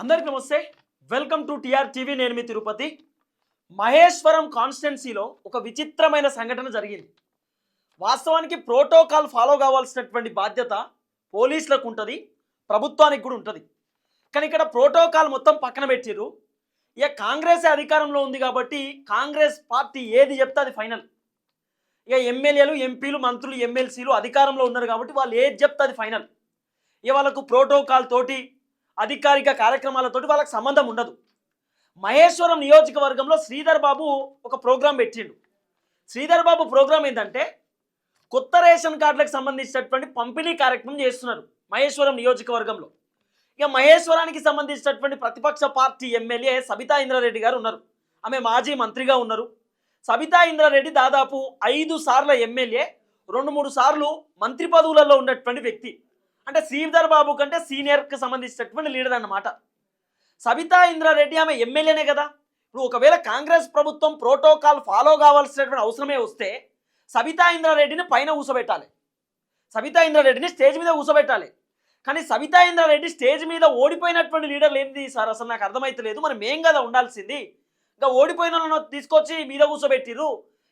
అందరికి నమస్తే. Welcome to TR TV నేను మీ తిరుపతి. మహేశ్వరం కాన్స్టిట్యున్సీలో ఒక విచిత్రమైన సంఘటన జరిగింది. వాస్తవానికి ప్రోటోకాల్ ఫాలో కావాల్సినటువంటి బాధ్యత పోలీసులకు ఉంటుంది ప్రభుత్వానికి కూడా ఉంటుంది. కానీ ఇక్కడ ప్రోటోకాల్ మొత్తం పక్కన పెట్టిర్రు. ఇక కాంగ్రెస్ అధికారంలో ఉంది కాబట్టి కాంగ్రెస్ పార్టీ ఏది చెప్తే అది ఫైనల్. ఇక ఎమ్మెల్యేలు ఎంపీలు మంత్రులు ఎమ్మెల్సీలు అధికారంలో ఉన్నారు కాబట్టి వాళ్ళు ఏది చెప్తే అది ఫైనల్. ఇక వాళ్ళకు ప్రోటోకాల్ తోటి అధికారిక కార్యక్రమాలతోటి వాళ్ళకి సంబంధం ఉండదు. మహేశ్వరం నియోజకవర్గంలో శ్రీధర్ బాబు ఒక ప్రోగ్రాం పెట్టిండు. శ్రీధర్ బాబు ప్రోగ్రాం ఏంటంటే కొత్త రేషన్ కార్డులకు సంబంధించినటువంటి పంపిణీ కార్యక్రమం చేస్తున్నారు మహేశ్వరం నియోజకవర్గంలో. ఇక మహేశ్వరానికి సంబంధించినటువంటి ప్రతిపక్ష పార్టీ ఎమ్మెల్యే సబితా ఇంద్రారెడ్డి గారు ఉన్నారు. ఆమె మాజీ మంత్రిగా ఉన్నారు. సబితా ఇంద్రారెడ్డి దాదాపు ఐదు సార్ల ఎమ్మెల్యే రెండు మూడు సార్లు మంత్రి పదవులలో ఉన్నటువంటి వ్యక్తి. అంటే శ్రీధర్ బాబు కంటే సీనియర్కి సంబంధించినటువంటి లీడర్ అన్నమాట. సబితా ఇంద్రారెడ్డి ఆమె ఎమ్మెల్యేనే కదా. ఇప్పుడు ఒకవేళ కాంగ్రెస్ ప్రభుత్వం ప్రోటోకాల్ ఫాలో కావాల్సినటువంటి అవసరమే వస్తే సబితా ఇంద్రారెడ్డిని పైన కూసబెట్టాలి సబితా ఇంద్రారెడ్డిని స్టేజ్ మీద కూసబెట్టాలి కానీ సబితా ఇంద్రారెడ్డి స్టేజ్ మీద ఓడిపోయినటువంటి లీడర్లు ఏంటి సార్ అసలు నాకు అర్థమైతలేదు. మనం ఏం కదా ఉండాల్సింది. ఇంకా ఓడిపోయిన తీసుకొచ్చి మీద కూర్చోబెట్టిర్రు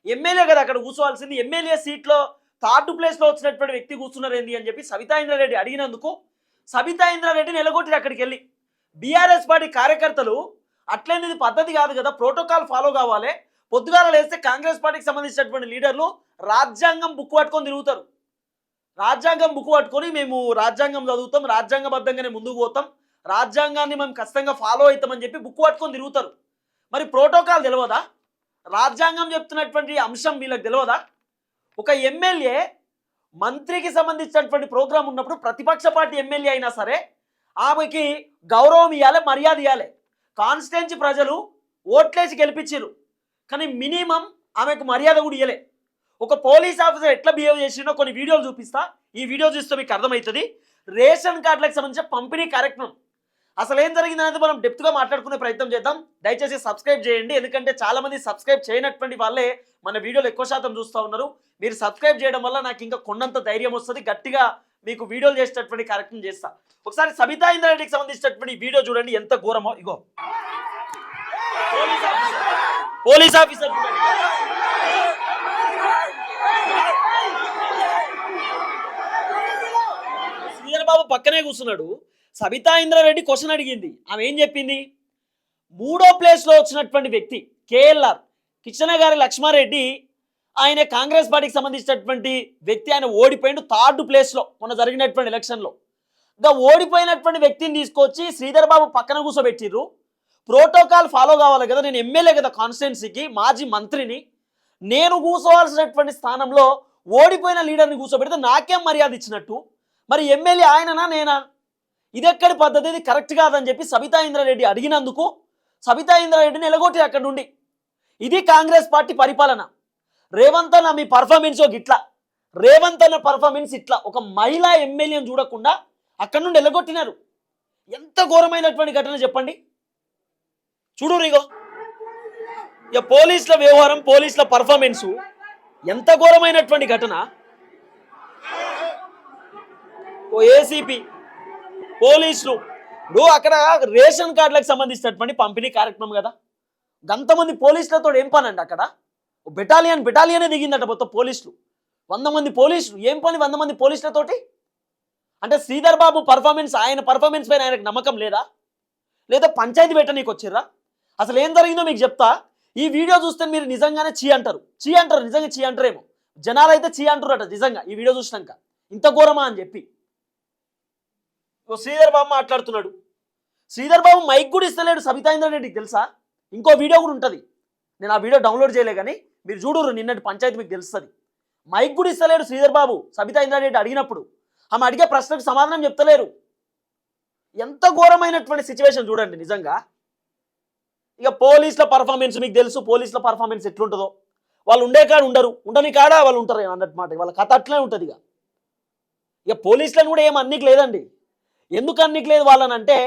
ఎమ్మెల్యే కదా అక్కడ కూర్చోవాల్సింది ఎమ్మెల్యే సీట్లో థర్డ్ ప్లేస్లో వచ్చినటువంటి వ్యక్తి కూర్చున్నారు ఏంది అని చెప్పి సబితా ఇంద్రారెడ్డి అడిగినందుకు సబితా ఇంద్రారెడ్డి నిలగొట్టిరు అక్కడికి వెళ్ళి. బీఆర్ఎస్ పార్టీ కార్యకర్తలు అట్లనేది పద్ధతి కాదు కదా ప్రోటోకాల్ ఫాలో కావాలి. పొద్దుగాల లేస్తే కాంగ్రెస్ పార్టీకి సంబంధించినటువంటి లీడర్లు రాజ్యాంగం బుక్ పట్టుకొని తిరుగుతారు. రాజ్యాంగం బుక్ పట్టుకొని మేము రాజ్యాంగం చదువుతాం రాజ్యాంగబద్ధంగానే ముందుకు పోతాం రాజ్యాంగాన్ని మేము ఖచ్చితంగా ఫాలో అవుతామని చెప్పి బుక్ పట్టుకొని తిరుగుతారు. మరి ప్రోటోకాల్ తెలియదా రాజ్యాంగం చెప్తున్నటువంటి అంశం వీళ్ళకి తెలియదా ఒక ఎమ్మెల్యే మంత్రికి సంబంధించినటువంటి ప్రోగ్రాం ఉన్నప్పుడు ప్రతిపక్ష పార్టీ ఎమ్మెల్యే అయినా సరే ఆమెకి గౌరవం ఇవ్వాలి మర్యాద ఇవ్వాలి కాన్స్టిట్యున్సీ ప్రజలు ఓట్లేసి గెలిపించారు కానీ మినిమం ఆమెకు మర్యాద కూడా ఇవ్వలే ఒక పోలీస్ ఆఫీసర్ ఎట్లా బిహేవ్ చేసిండో కొన్ని వీడియోలు చూపిస్తా. ఈ వీడియో చూస్తే మీకు అర్థమవుతుంది. రేషన్ కార్డులకు సంబంధించిన పంపిణీ కార్యక్రమం. అసలు ఏం జరిగిందనేది మనం డెప్త్గా మాట్లాడుకునే ప్రయత్నం చేద్దాం. దయచేసి సబ్స్క్రైబ్ చేయండి. ఎందుకంటే చాలా మంది సబ్స్క్రైబ్ చేయనటువంటి వాళ్ళే మన వీడియోలు ఎక్కువ శాతం చూస్తూ ఉన్నారు. మీరు సబ్స్క్రైబ్ చేయడం వల్ల నాకు ఇంకా కొన్నంత ధైర్యం వస్తుంది. గట్టిగా మీకు వీడియోలు చేసేటటువంటి కార్యక్రమం చేస్తా. ఒకసారి సబితా ఇంద్రారెడ్డికి సంబంధించినటువంటి వీడియో చూడండి. ఎంత ఘోరమో. ఇగో. Police officer. Police officer Sridhar Babu పక్కనే కూర్చున్నాడు. సబితా ఇంద్రారెడ్డి క్వశ్చన్ అడిగింది. ఆమె ఏం చెప్పింది? మూడో ప్లేస్లో వచ్చినటువంటి వ్యక్తి కేఎల్ఆర్ కిచ్చన గారి లక్ష్మారెడ్డి ఆయన కాంగ్రెస్ పార్టీకి సంబంధించినటువంటి వ్యక్తి ఆయన ఓడిపోయిండు థర్డ్ ప్లేస్లో మొన్న జరిగినటువంటి ఎలక్షన్లో ఇంకా ఓడిపోయినటువంటి వ్యక్తిని తీసుకొచ్చి శ్రీధర్ బాబు పక్కన కూర్చోబెట్టిర్రు ప్రోటోకాల్ ఫాలో కావాలి కదా నేను ఎమ్మెల్యే కదా కాన్స్టిట్యున్సీకి మాజీ మంత్రిని. నేను కూర్చోవాల్సినటువంటి స్థానంలో ఓడిపోయిన లీడర్ని కూర్చోబెడితే నాకేం మర్యాద ఇచ్చినట్టు? మరి ఎమ్మెల్యే ఆయననా నేనా? ఇదెక్కడి పద్ధతి? ఇది కరెక్ట్ కాదని చెప్పి సబితా ఇంద్రారెడ్డి అడిగినందుకు సబితా ఇంద్రారెడ్డిని ఎలగొట్టి అక్కడ నుండి. ఇది కాంగ్రెస్ పార్టీ పరిపాలన. రేవంత్ అన్న మీ పర్ఫార్మెన్స్ ఒక ఇట్లా. రేవంత్ అన్న పర్ఫార్మెన్స్ ఇట్లా. ఒక మహిళా ఎమ్మెల్యేని చూడకుండా అక్కడ నుండి ఎలగొట్టినారు. ఎంత ఘోరమైనటువంటి ఘటన చెప్పండి. చూడు రీగో. ఇక పోలీసుల వ్యవహారం పోలీసుల పర్ఫార్మెన్సు ఎంత ఘోరమైనటువంటి ఘటన? ఓ ఏసీపీ పోలీసులు. నువ్వు అక్కడ రేషన్ కార్డులకు సంబంధించినటువంటి పంపిణీ కార్యక్రమం కదా? గంతమంది పోలీసులతో ఏం పని అండి అక్కడ బెటాలియన్ బెటాలియనే దిగిందట మొత్తం పోలీసులు. వంద మంది పోలీసులు. ఏం పని వంద మంది పోలీసులతోటి? అంటే శ్రీధర్ బాబు పర్ఫార్మెన్స్ ఆయన పర్ఫార్మెన్స్ పైన ఆయనకు నమ్మకం లేదా? లేదా పంచాయతీ పెట్టనీకి వచ్చిర్రా? అసలు ఏం జరిగిందో మీకు చెప్తా. ఈ వీడియో చూస్తే మీరు నిజంగానే చీ అంటారు. చీ అంటారు నిజంగా చీ అంటారేమో. జనాలు అయితే చీ అంటారట నిజంగా ఈ వీడియో చూసినాక. ఇంత ఘోరమా అని చెప్పి. శ్రీధర్ బాబు మాట్లాడుతున్నాడు. శ్రీధర్ బాబు మైక్ కూడా ఇస్తలేడు సబితా ఇంద్రారెడ్డికి తెలుసా? ఇంకో వీడియో కూడా ఉంటుంది. నేను ఆ వీడియో డౌన్లోడ్ చేయలే కానీ మీరు చూడరు నిన్నటి పంచాయతీ మీకు తెలుస్తుంది. మైక్ కూడా ఇస్తలేడు శ్రీధర్ బాబు సబితా ఇంద్రారెడ్డి అడిగినప్పుడు. ఆమె అడిగే ప్రశ్నకు సమాధానం చెప్తలేరు. ఎంత ఘోరమైనటువంటి సిచ్యువేషన్ చూడండి నిజంగా. ఇక పోలీసుల పర్ఫార్మెన్స్ మీకు తెలుసు పోలీసుల పర్ఫార్మెన్స్ ఎట్లుంటుందో. వాళ్ళు ఉండే కాడ ఉండరు ఉండని కాడ వాళ్ళు ఉంటారు అన్నట్టు మాట. వాళ్ళ కథ అట్లనే ఉంటుంది ఇక. ఇక పోలీసులను కూడా ఏం అన్నికి లేదండి. ఎందుకు అన్నికి లేదు వాళ్ళని అంటే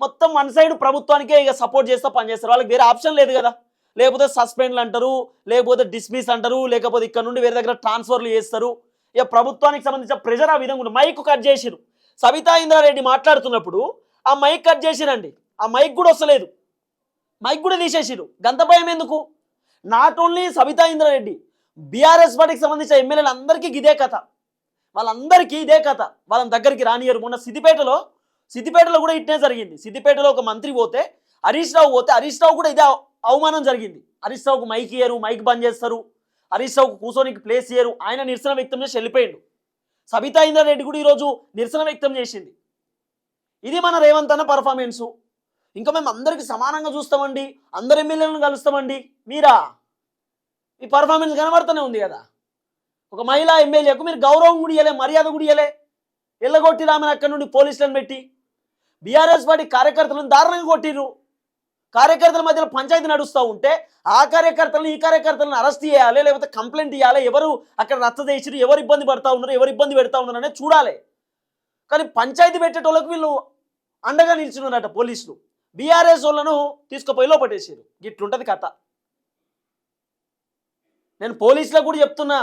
మొత్తం వన్ సైడ్ ప్రభుత్వానికే ఇక సపోర్ట్ చేస్తా పనిచేస్తారు వాళ్ళకి వేరే ఆప్షన్ లేదు కదా. లేకపోతే సస్పెండ్లు అంటారు లేకపోతే డిస్మిస్ అంటారు లేకపోతే ఇక్కడ నుండి వేరే దగ్గర ట్రాన్స్ఫర్లు చేస్తారు. ఇక ప్రభుత్వానికి సంబంధించిన ప్రెజర్ ఆ విధంగా మైక్ కట్ చేసిరు సబితా ఇంద్రారెడ్డి మాట్లాడుతున్నప్పుడు ఆ మైక్ కట్ చేసిరండి. ఆ మైక్ కూడా వస్తలేదు. మైక్ కూడా తీసేసిరు గంత భయం ఎందుకు? Not only Sabitha Indra Reddy BRS పార్టీకి సంబంధించిన ఎమ్మెల్యేలు అందరికీ ఇదే కథ. వాళ్ళందరికీ ఇదే కథ. వాళ్ళని దగ్గరికి రానియరు మొన్న సిద్దిపేటలో సిద్దిపేటలో కూడా ఇట్నే జరిగింది. సిద్దిపేటలో ఒక మంత్రి పోతే హరీష్ రావు పోతే హరీష్ రావు కూడా ఇదే అవమానం జరిగింది. హరీష్ రావుకు మైక్ ఇయ్యరు మైక్ బంద్ చేస్తారు. హరీష్ రావుకు కూర్చోనికి ప్లేస్ ఇయ్యరు. ఆయన నిరసన వ్యక్తం చేసి వెళ్ళిపోయాడు. సబితా ఇంద్రారెడ్డి కూడా ఈరోజు నిరసన వ్యక్తం చేసింది. ఇది మన రేవంత్ అన్న పర్ఫార్మెన్సు ఇంకా మేము అందరికి సమానంగా చూస్తామండి. అందరు ఎమ్మెల్యేలను కలుస్తామండి. మీరా? ఈ పర్ఫార్మెన్స్ కనబడుతూనే ఉంది కదా? ఒక మహిళా ఎమ్మెల్యేకు మీరు గౌరవం కూడా మర్యాద కూడా ఇయ్యలే. ఎల్లగొట్టి రామని అక్కడి నుండి పోలీసులను పెట్టి బీఆర్ఎస్ పార్టీ కార్యకర్తలను దారుణంగా కొట్టిరు కార్యకర్తల మధ్యలో పంచాయతీ నడుస్తూ ఉంటే ఆ కార్యకర్తలను ఈ కార్యకర్తలను అరెస్ట్ చేయాలి లేకపోతే కంప్లైంట్ ఇవ్వాలి ఎవరు అక్కడ రచ్చ చేసిరు ఎవరు ఇబ్బంది పడతా ఉన్నారు ఎవరు ఇబ్బంది పెడతా ఉన్నారు అనేది చూడాలి. కానీ పంచాయతీ పెట్టేటోళ్ళకు వీళ్ళు అండగా నిల్చున్నారట పోలీసులు. బీఆర్ఎస్ వాళ్ళను తీసుకుపోయి లోపట్టేసారు ఇట్లుంటది కథ. నేను పోలీసులకు కూడా చెప్తున్నా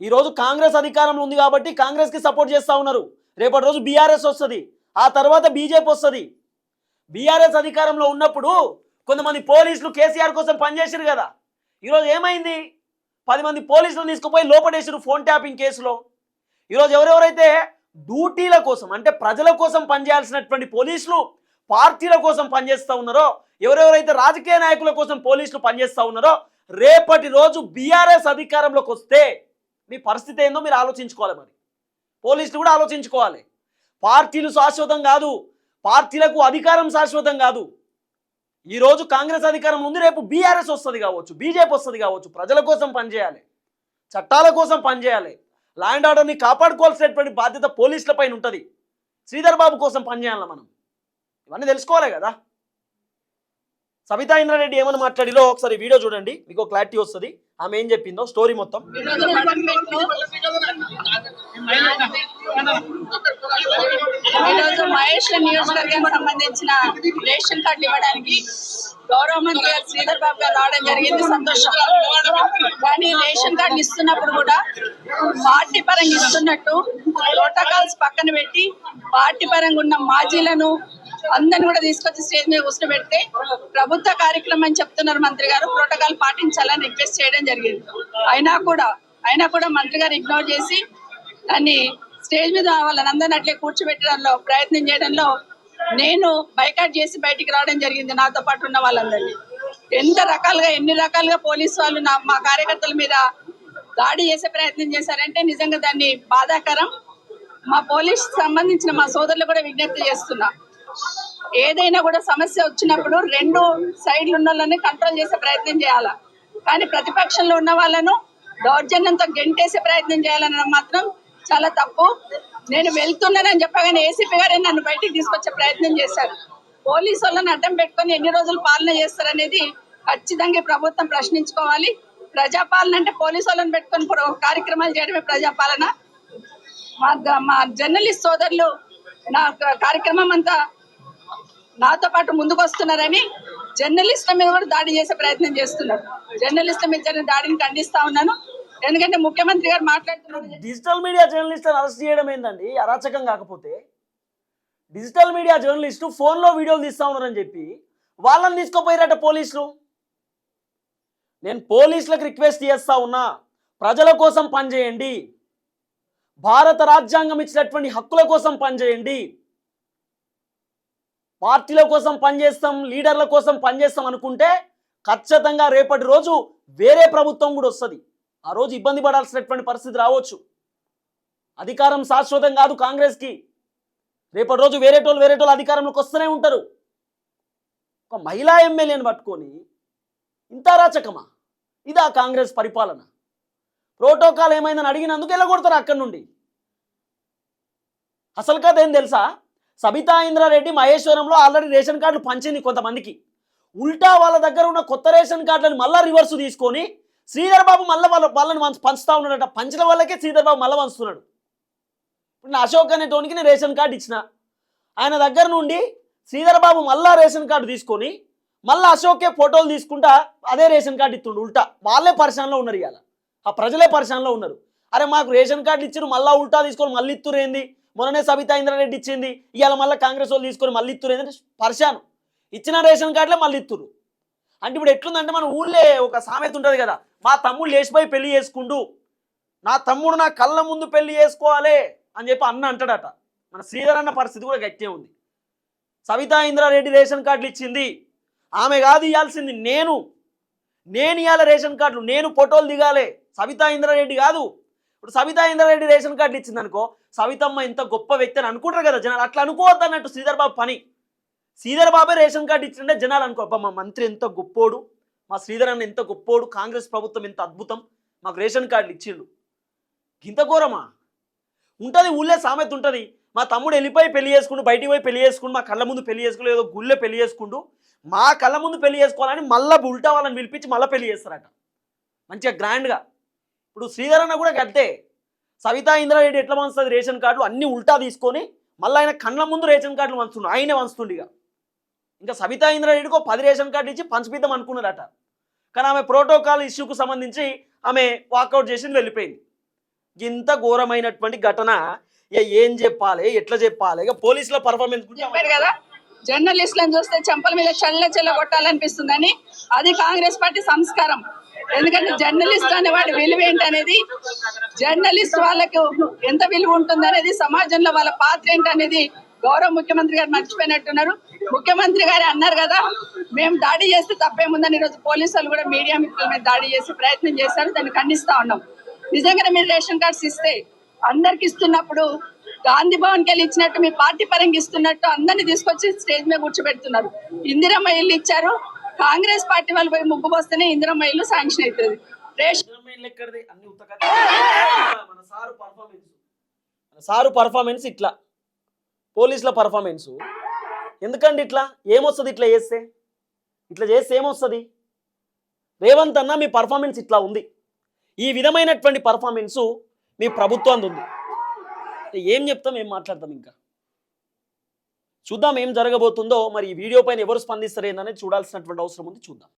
ఈరోజు కాంగ్రెస్ అధికారంలో ఉంది కాబట్టి కాంగ్రెస్కి సపోర్ట్ చేస్తూ ఉన్నారు. రేపటి రోజు బీఆర్ఎస్ వస్తుంది. ఆ తర్వాత బీజేపీ వస్తుంది. బీఆర్ఎస్ అధికారంలో ఉన్నప్పుడు కొంతమంది పోలీసులు కేసీఆర్ కోసం పనిచేసారు కదా. ఈరోజు ఏమైంది? పది మంది పోలీసులు తీసుకుపోయి లోపడేసారు ఫోన్ ట్యాపింగ్ కేసులో. ఈరోజు ఎవరెవరైతే డ్యూటీల కోసం అంటే ప్రజల కోసం పనిచేయాల్సినటువంటి పోలీసులు పార్టీల కోసం పనిచేస్తూ ఉన్నారో ఎవరెవరైతే రాజకీయ నాయకుల కోసం పోలీసులు పనిచేస్తూ ఉన్నారో రేపటి రోజు బీఆర్ఎస్ అధికారంలోకి వస్తే మీ పరిస్థితి ఏందో మీరు ఆలోచించుకోవాలి మరి. పోలీసులు కూడా ఆలోచించుకోవాలి. పార్టీలు శాశ్వతం కాదు. పార్టీలకు అధికారం శాశ్వతం కాదు. ఈరోజు కాంగ్రెస్ అధికారం ఉంది రేపు బీఆర్ఎస్ వస్తుంది కావచ్చు బీజేపీ వస్తుంది కావచ్చు. ప్రజల కోసం పనిచేయాలి చట్టాల కోసం పనిచేయాలి లా అండ్ ఆర్డర్ని కాపాడుకోవాల్సినటువంటి బాధ్యత పోలీసుల పైన ఉంటుంది. శ్రీధర్ బాబు కోసం పనిచేయాలి మనం? ఇవన్నీ తెలుసుకోవాలి కదా? సబితా ఇంద్రారెడ్డి ఏమని మాట్లాడిలో ఒకసారి వీడియో చూడండి మీకు క్లారిటీ వస్తుంది. ఆమె ఏం చెప్పిందో స్టోరీ మొత్తం. ఈరోజు మహేష్ నియోజకవర్గానికి సంబంధించిన రేషన్ కార్డులు ఇవ్వడానికి గౌరవ మంత్రి గారు శ్రీధర్ బాబు గారు రావడం జరిగింది. సంతోషం. కానీ రేషన్ కార్డులు ఇస్తున్నప్పుడు కూడా పార్టీ పరంగా ఇస్తున్నట్టు ప్రోటోకాల్స్ పక్కన పెట్టి పార్టీ పరంగా ఉన్న మాజీలను అందరిని కూడా తీసుకొచ్చి స్టేజ్ మీద కూర్చోబెడితే ప్రభుత్వ కార్యక్రమం అని చెప్తున్నారు మంత్రి గారు. ప్రోటోకాల్ పాటించాలని రిక్వెస్ట్ చేయడం జరిగింది. అయినా కూడా అయినా కూడా మంత్రి గారు ఇగ్నోర్ చేసి దాన్ని స్టేజ్ మీద వాళ్ళని అందరిని అట్లే కూర్చోబెట్టడంలో ప్రయత్నం చేయడంలో నేను బైకాట్ చేసి బయటికి రావడం జరిగింది నాతో పాటు ఉన్న వాళ్ళందరినీ. ఎంత రకాలుగా ఎన్ని రకాలుగా పోలీసు వాళ్ళు నా మా కార్యకర్తల మీద దాడి చేసే ప్రయత్నం చేశారంటే నిజంగా దాన్ని బాధాకరం. మా పోలీస్ సంబంధించిన మా సోదరులు కూడా విజ్ఞప్తి చేస్తున్నా. ఏదైనా కూడా సమస్య వచ్చినప్పుడు రెండు సైడ్లు ఉన్న వాళ్ళని కంట్రోల్ చేసే ప్రయత్నం చేయాలా? కానీ ప్రతిపక్షంలో ఉన్న వాళ్ళను దౌర్జన్యంతో గెంటేసే ప్రయత్నం చేయాలనడం మాత్రం చాలా తప్పు. నేను వెళ్తున్నానని చెప్పగానే ఏసీపీ గారే నన్ను బయటికి తీసుకొచ్చే ప్రయత్నం చేశారు. పోలీసు వాళ్ళని అడ్డం పెట్టుకొని ఎన్ని రోజులు పాలన చేస్తారనేది ఖచ్చితంగా ప్రభుత్వం ప్రశ్నించుకోవాలి. ప్రజాపాలన అంటే పోలీసు వాళ్ళని పెట్టుకొని కార్యక్రమాలు చేయడమే ప్రజాపాలన. మా మా జర్నలిస్ట్ సోదరులు నా కార్యక్రమం అంతా నాతో పాటు ముందుకు వస్తున్నారని జర్నలిస్టుల మీద కూడా దాడి చేసే ప్రయత్నం చేస్తున్నారు. జర్నలిస్టుల మీద జరిగిన దాడిని ఖండిస్తా ఉన్నాను. ఎందుకంటే ముఖ్యమంత్రి గారు మాట్లాడుతున్నారు. డిజిటల్ మీడియా జర్నలిస్టులను అరెస్ట్ చేయడం ఏంటండి అరాచకం కాకపోతే. డిజిటల్ మీడియా జర్నలిస్టు ఫోన్లో వీడియోలు తీస్తా ఉన్నారని చెప్పి వాళ్ళని తీసుకుపోయారట పోలీసులు. నేను పోలీసులకు రిక్వెస్ట్ చేస్తా ఉన్నా ప్రజల కోసం పనిచేయండి. భారత రాజ్యాంగం ఇచ్చినటువంటి హక్కుల కోసం పనిచేయండి. పార్టీల కోసం పనిచేస్తాం లీడర్ల కోసం పనిచేస్తాం అనుకుంటే ఖచ్చితంగా రేపటి రోజు వేరే ప్రభుత్వం కూడా వస్తుంది. ఆ రోజు ఇబ్బంది పడాల్సినటువంటి పరిస్థితి రావచ్చు. అధికారం శాశ్వతం కాదు కాంగ్రెస్కి. రేపటి రోజు వేరేటోళ్ళు వేరేటోళ్ళు అధికారంలోకి వస్తూనే ఉంటారు. ఒక మహిళా ఎమ్మెల్యేని పట్టుకొని ఇంత రాచకమా ఇదా కాంగ్రెస్ పరిపాలన. ప్రోటోకాల్ ఏమైందని అడిగినందుకు వెళ్ళగొడతారు అక్కడి నుండి. అసలు కదేం తెలుసా? సబితా ఇంద్రారెడ్డి మహేశ్వరంలో ఆల్రెడీ రేషన్ కార్డులు పంచింది కొంతమందికి. ఉల్టా వాళ్ళ దగ్గర ఉన్న కొత్త రేషన్ కార్డులను మళ్ళీ రివర్స్ తీసుకొని శ్రీధర్ బాబు మళ్ళీ వాళ్ళ వాళ్ళని పంచ- పంచుతా ఉన్నాడట. పంచిన వాళ్ళకే శ్రీధర్ బాబు మళ్ళీ పంచుతున్నాడు. ఇప్పుడు నా అశోక్ అనేటోనికి నేను రేషన్ కార్డు ఇచ్చిన. ఆయన దగ్గర నుండి శ్రీధర్ బాబు మళ్ళా రేషన్ కార్డు తీసుకొని మళ్ళీ అశోకే ఫోటోలు తీసుకుంటా అదే రేషన్ కార్డు ఇస్తుండు ఉల్టా. వాళ్ళే పరిశానలో ఉన్నారు ఇవాళ. ఆ ప్రజలే పరిశానలో ఉన్నారు. అరే మాకు రేషన్ కార్డులు ఇచ్చారు మళ్ళీ ఉల్టా తీసుకొని మళ్ళీ ఇత్తురేంది మొన్ననే సబితా ఇంద్రారెడ్డి ఇచ్చింది. ఇవాళ మళ్ళీ కాంగ్రెస్ వాళ్ళు తీసుకొని మళ్ళీ ఇత్తురు. ఏంటంటే పరిశాను ఇచ్చిన రేషన్ కార్డులే మళ్ళీ ఇత్తురు. అంటే ఇప్పుడు ఎట్లుందంటే మన ఊళ్ళే ఒక సామెత ఉంటుంది కదా. మా తమ్ముడు లేచిపోయి పెళ్ళి చేసుకుండు. నా తమ్ముడు నా కళ్ళ ముందు పెళ్ళి చేసుకోవాలి అని చెప్పి అన్న అంటాడట. మన శ్రీధర్ అన్న పరిస్థితి కూడా గట్టే ఉంది. సవితా ఇంద్రారెడ్డి రేషన్ కార్డులు ఇచ్చింది. ఆమె కాదు ఇవ్వాల్సింది నేను. నేను ఇవాళ రేషన్ కార్డులు. నేను ఫోటోలు దిగాలి. సవితా ఇంద్రారెడ్డి కాదు. ఇప్పుడు సవితా ఇంద్రారెడ్డి రేషన్ కార్డు ఇచ్చింది అనుకో సవితమ్మ ఇంత గొప్ప వ్యక్తి అని అనుకుంటారు కదా జనాలు. అట్లా అనుకోవద్దు అన్నట్టు శ్రీధర్ బాబు పని. శ్రీధర్ బాబే రేషన్ కార్డు ఇచ్చిండే జనాలు అనుకో అబ్బా మా మంత్రి ఎంత గొప్పోడు మా శ్రీధర్ అన్న ఎంత గొప్పోడు కాంగ్రెస్ ప్రభుత్వం ఎంత అద్భుతం మాకు రేషన్ కార్డులు ఇచ్చిండు. ఇంత ఘోరమా? ఉంటుంది ఊళ్ళే సామెత ఉంటుంది. మా తమ్ముడు వెళ్ళిపోయి పెళ్ళి చేసుకుంటూ బయటికి పోయి పెళ్ళి చేసుకుంటూ మా కళ్ళ ముందు పెళ్ళి చేసుకుని ఏదో గుళ్ళే పెళ్ళి చేసుకుంటూ మా కళ్ళ ముందు పెళ్ళి చేసుకోవాలని మళ్ళీ ఉల్టా వాళ్ళని పిలిపించి మళ్ళీ పెళ్ళి చేస్తారట. మంచిగా గ్రాండ్గా ఇప్పుడు శ్రీధర్ అన్న కూడా గద్దే. సవితా ఇంద్రారెడ్డి ఎట్లా వంచుతుంది రేషన్ కార్డులు? అన్ని ఉల్టా తీసుకొని మళ్ళీ ఆయన కళ్ళ ముందు రేషన్ కార్డులు పంచుతుండు. ఆయనే పంచుతుండు ఇక. ఇంకా సవితా ఇంద్రారెడ్డికి ఒక పది రేషన్ కార్డు ఇచ్చి పంచిపిద్దాం అనుకున్నారట. కానీ ఆమె ప్రోటోకాల్ ఇష్యూకు సంబంధించి ఆమె వాకౌట్ చేసి వెళ్ళిపోయింది. ఇంత ఘోరమైనటువంటి ఘటన. ఇక ఏం చెప్పాలి? ఎట్లా చెప్పాలి? ఇక పోలీసుల పర్ఫార్మెన్స్ కదా జర్నలిస్టులను చూస్తే చెంపల మీద చల్ల చెల్ల కొట్టాలనిపిస్తుందని అది కాంగ్రెస్ పార్టీ సంస్కారం. ఎందుకంటే జర్నలిస్ట్ అనేవాడు విలువ ఏంటనేది? జర్నలిస్ట్ వాళ్ళకు ఎంత విలువ ఉంటుంది అనేది సమాజంలో వాళ్ళ పాత్ర ఏంటనేది గౌరవ ముఖ్యమంత్రి గారు మర్చిపోయినట్టున్నారు. ముఖ్యమంత్రి గారు అన్నారు కదా మేము దాడి చేస్తే తప్పేముందని ఈరోజు పోలీసు వాళ్ళు కూడా మీడియా మిత్రుల మీద దాడి చేసి ప్రయత్నం చేశారు. దాన్ని ఖండిస్తా ఉన్నాం. నిజంగానే మీరు రేషన్ కార్డ్స్ ఇస్తే అందరికి ఇస్తున్నప్పుడు గాంధీ భవన్కి వెళ్ళి ఇచ్చినట్టు మీ పార్టీ పరంగా ఇస్తున్నట్టు అందరిని తీసుకొచ్చి స్టేజ్ మీద కూర్చోబెడుతున్నారు. ఇందిరమ్మ ఇల్లు ఇచ్చారు. కాంగ్రెస్ పార్టీ వాళ్ళు పోయి ముగ్గు పోస్తేనే ఇందిరమ్మ ఇల్లు శాంక్షన్ అవుతుంది. సారు పర్ఫార్మెన్స్ సారు పర్ఫార్మెన్స్ ఇట్లా. పోలీసుల పర్ఫార్మెన్స్ ఎందుకండి ఇట్లా? ఏమొస్తుంది ఇట్లా చేస్తే? ఇట్లా చేస్తే ఏమొస్తుంది? రేవంత్ అన్న మీ పర్ఫార్మెన్స్ ఇట్లా ఉంది. ఈ విధమైనటువంటి పర్ఫార్మెన్సు మీ ప్రభుత్వం ఉంది. ఏం చెప్తాం ఏం మాట్లాడతాం ఇంకా? చూద్దాం ఏం జరగబోతుందో. మరి ఈ వీడియో పైన ఎవరు స్పందిస్తారు ఏందనేది చూడాల్సినటువంటి అవసరం ఉంది. చూద్దాం.